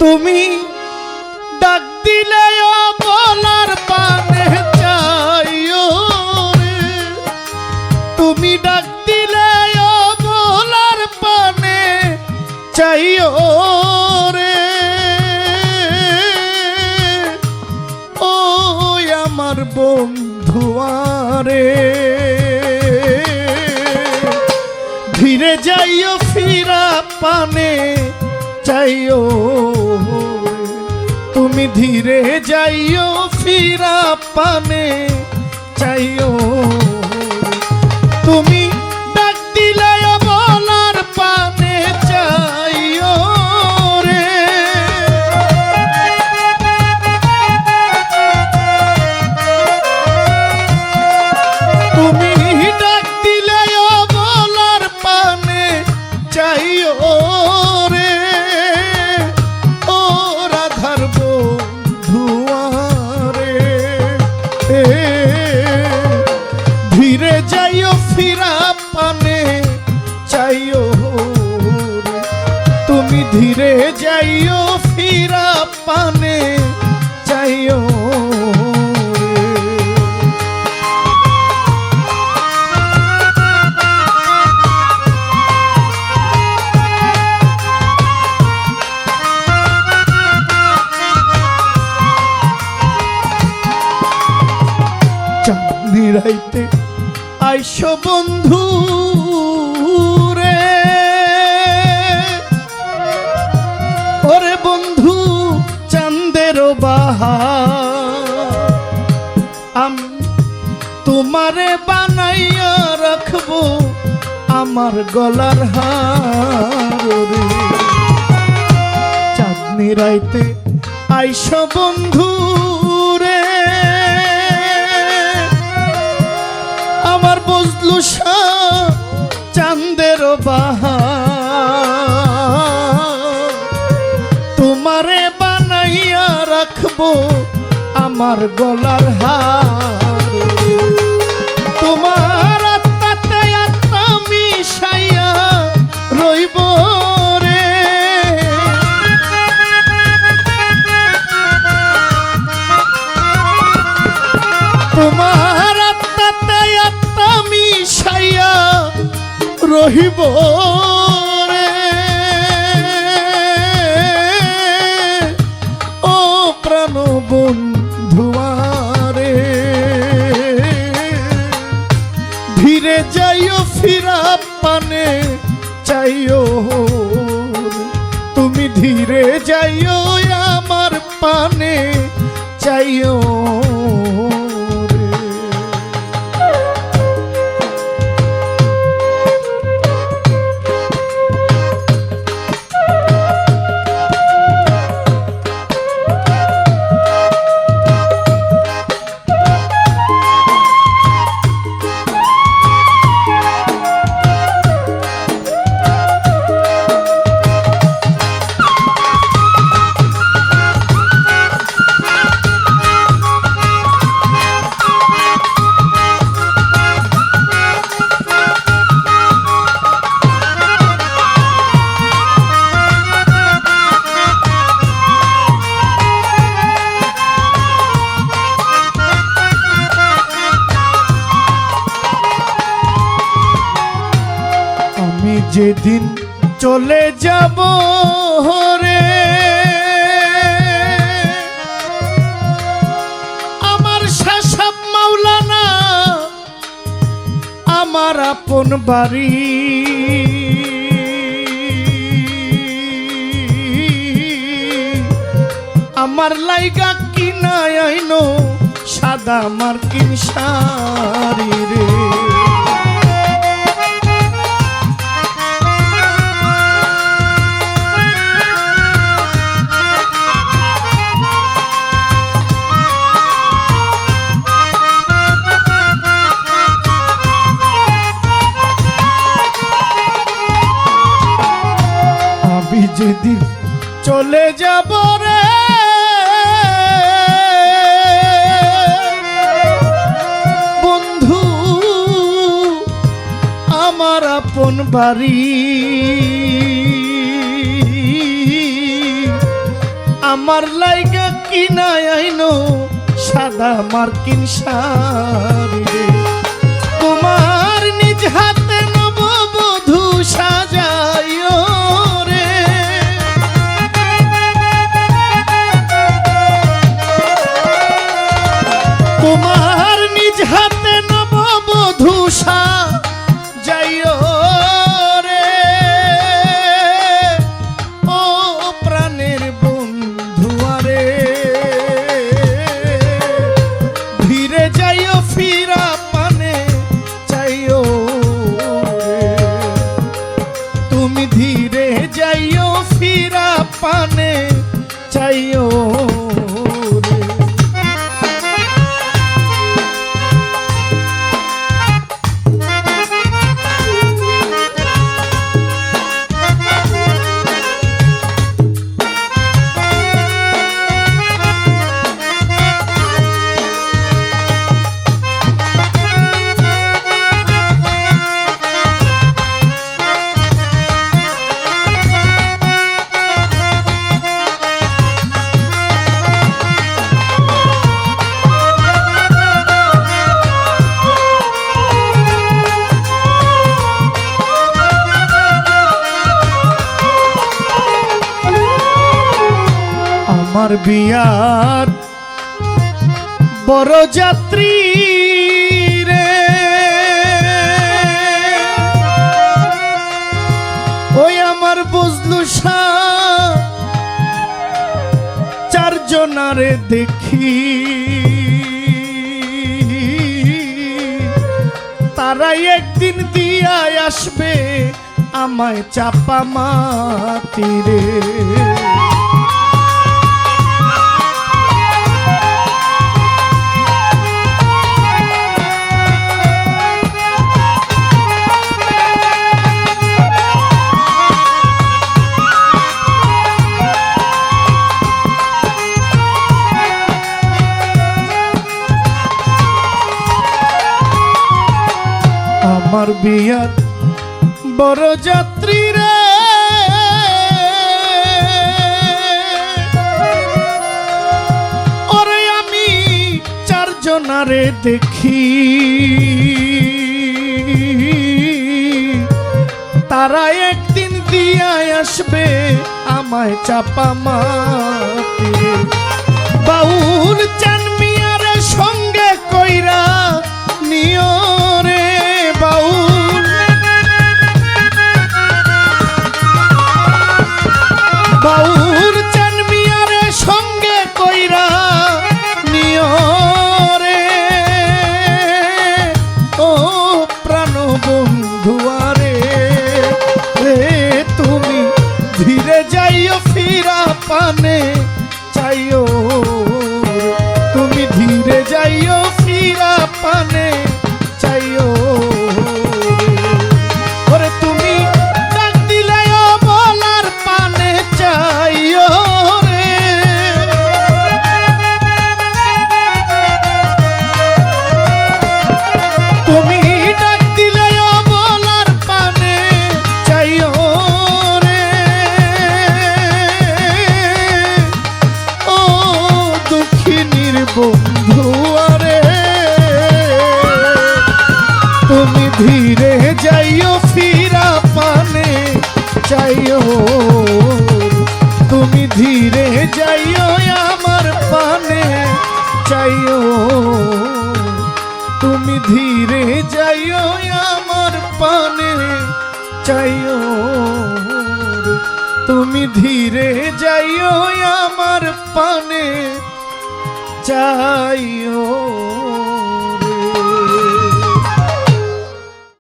তুমি ডাক দিলে বলার পানে চাইও। তুমি ডাক দিলে বলার পানে চাইও রে। ও আমার বন্ধুয়ারে ধীরে যাইও ফিরা পানে চাইও তুমি ধীরে যাইও ফিরা পানে চাইও। চাইও রে তুমি ধীরে যাইও ফিরা পানে চাইও রে চাঁদনি রাইতে আইস বন্ধু। আমি তোমারে বানাইয়া রাখব আমার গলার হার চাঁদনি রাইতে আইস বন্ধু। আমার গলার হার। তোমার আত্মাতে আত্মা মিশাইয়া রইব রে। তোমার আত্মাতে আত্মা মিশাইয়া রহিব চাইও তুমি ধীরে যাইও আমার পানে চাইও যেদিন চলে যাব রে, আমার শাসাব মাওলানা, আমার আপন বাড়ি। আমার লাইগা কিনা আইনো সাদা মার্কিন শাড়ি রে। যেদিন চলে যাব রে, বন্ধু, আমার আপন বাড়ি। আমার লাইগা কিনায় আইনো সাদা মার্কিন শাড়ি। রে তোমার নিজ হাতে আমার বিয়ার। বড় যাত্রী রে। ওই আমার বুঝলু চারজনারে দেখি। তারাই একদিন দিয়ায় আসবে আমায় চাপা মাতিরে আমার বিয়ার বড় যাত্রী রে। ওরে আমি চারজনারে দেখি। তারা একদিন দিয়ায় আসবে আমায় চাপা মাটি। বাউল চান মিয়ারে সঙ্গে কইরা নিও। যাইও ফিরা পানে চাইও। তুমি ধীরে যাইও ফিরা পানে চাইও। ধীরে যাইও আমার পানে চাইও তুমি ধীরে যাইও আমার পানে চাইও